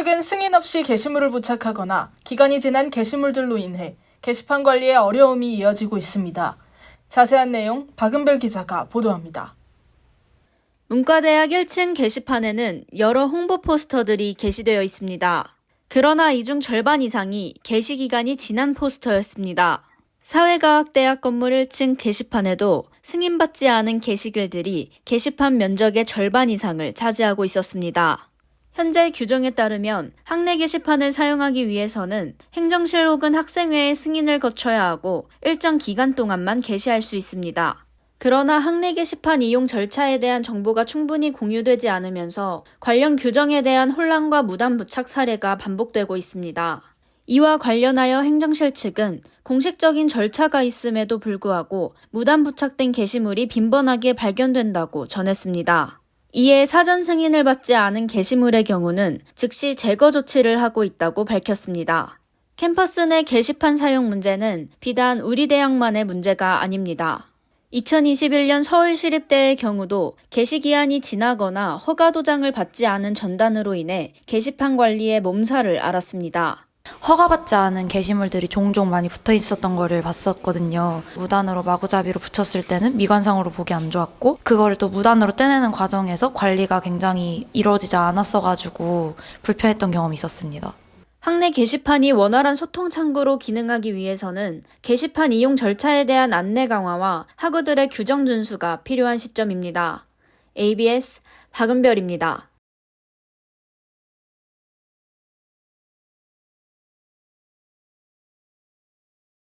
최근 승인 없이 게시물을 부착하거나 기간이 지난 게시물들로 인해 게시판 관리에 어려움이 이어지고 있습니다. 자세한 내용 박은별 기자가 보도합니다. 문과대학 1층 게시판에는 여러 홍보 포스터들이 게시되어 있습니다. 그러나 이 중 절반 이상이 게시 기간이 지난 포스터였습니다. 사회과학대학 건물 1층 게시판에도 승인받지 않은 게시글들이 게시판 면적의 절반 이상을 차지하고 있었습니다. 현재 규정에 따르면 학내 게시판을 사용하기 위해서는 행정실 혹은 학생회의 승인을 거쳐야 하고 일정 기간 동안만 게시할 수 있습니다. 그러나 학내 게시판 이용 절차에 대한 정보가 충분히 공유되지 않으면서 관련 규정에 대한 혼란과 무단 부착 사례가 반복되고 있습니다. 이와 관련하여 행정실 측은 공식적인 절차가 있음에도 불구하고 무단 부착된 게시물이 빈번하게 발견된다고 전했습니다. 이에 사전 승인을 받지 않은 게시물의 경우는 즉시 제거 조치를 하고 있다고 밝혔습니다. 캠퍼스 내 게시판 사용 문제는 비단 우리 대학만의 문제가 아닙니다. 2021년 서울시립대의 경우도 게시기한이 지나거나 허가 도장을 받지 않은 전단으로 인해 게시판 관리에 몸살을 앓았습니다. 허가받지 않은 게시물들이 종종 많이 붙어 있었던 거를 봤었거든요. 무단으로 마구잡이로 붙였을 때는 미관상으로 보기 안 좋았고, 그거를 또 무단으로 떼내는 과정에서 관리가 굉장히 이루어지지 않았어가지고 불편했던 경험이 있었습니다. 학내 게시판이 원활한 소통 창구로 기능하기 위해서는 게시판 이용 절차에 대한 안내 강화와 학우들의 규정 준수가 필요한 시점입니다. ABS 박은별입니다.